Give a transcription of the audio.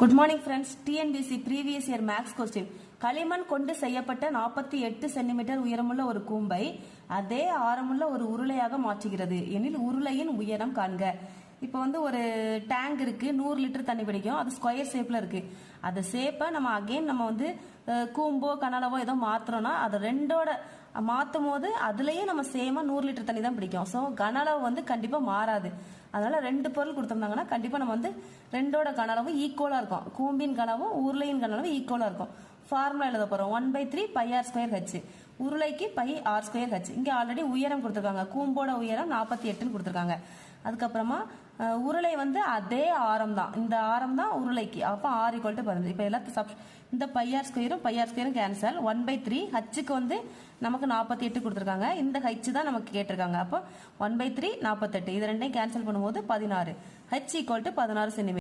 Good morning friends TNPSC previous year maths question களிமண் கொண்டு செய்யப்பட்ட நாற்பத்தி எட்டு சென்டிமீட்டர் உயரமுள்ள ஒரு கூம்பை அதே ஆரமுள்ள ஒரு உருளையாக மாற்றுகிறது. எனில் உருளையின் உயரம் காண்க. இப்போ வந்து ஒரு டேங்க் இருக்கு. நூறு லிட்டர் தண்ணி பிடிக்கும். அது ஸ்கொயர் ஷேப்ல இருக்கு. அந்த ஷேப்பை நம்ம அகைன் நம்ம வந்து கூம்போ கனலவோ ஏதோ மாத்துறோம்னா அது ரெண்டோட மாற்றும் போது அதுலேயே நம்ம சேமாக நூறு லிட்டர் தண்ணி தான் பிடிக்கும். ஸோ கனளவு வந்து கண்டிப்பாக மாறாது. அதனால ரெண்டு பொருள் கொடுத்துருந்தாங்கன்னா கண்டிப்பாக நம்ம வந்து ரெண்டோட கனளவும் ஈக்குவலாக இருக்கும். கூம்பின் கனவும் உருளையின் கனளவும் ஈக்குவலாக இருக்கும். ஃபார்முலா எழுத போறோம். One by three pi R square H உருளைக்கு pi R square H இங்கே ஆல்ரெடி உயரம் கொடுத்துருக்காங்க. கூம்போட உயரம் நாற்பத்தி எட்டுன்னு கொடுத்துருக்காங்க. அதுக்கப்புறமா உருளை வந்து அதே ஆரம் தான். இந்த ஆரம் தான் உருளைக்கு. அப்போ ஆர் ஈக்குவல் டு பதினஞ்சு. இப்போ எல்லாத்தையும் சப் இந்த பையார் ஸ்கொயரும் பையார் ஸ்கொயரும் கேன்சல் ஒன் பை த்ரீ ஹச்சுக்கு வந்து நமக்கு நாற்பத்தி எட்டு கொடுத்துருக்காங்க. இந்த ஹச்சு தான் நமக்கு கேட்டிருக்காங்க. அப்போ ஒன் பை த்ரீ நாற்பத்தெட்டு இது ரெண்டையும் கேன்சல் பண்ணும்போது பதினாறு. ஹச் ஈக்குவல் டு பதினாறு சென்டிமீட்டர்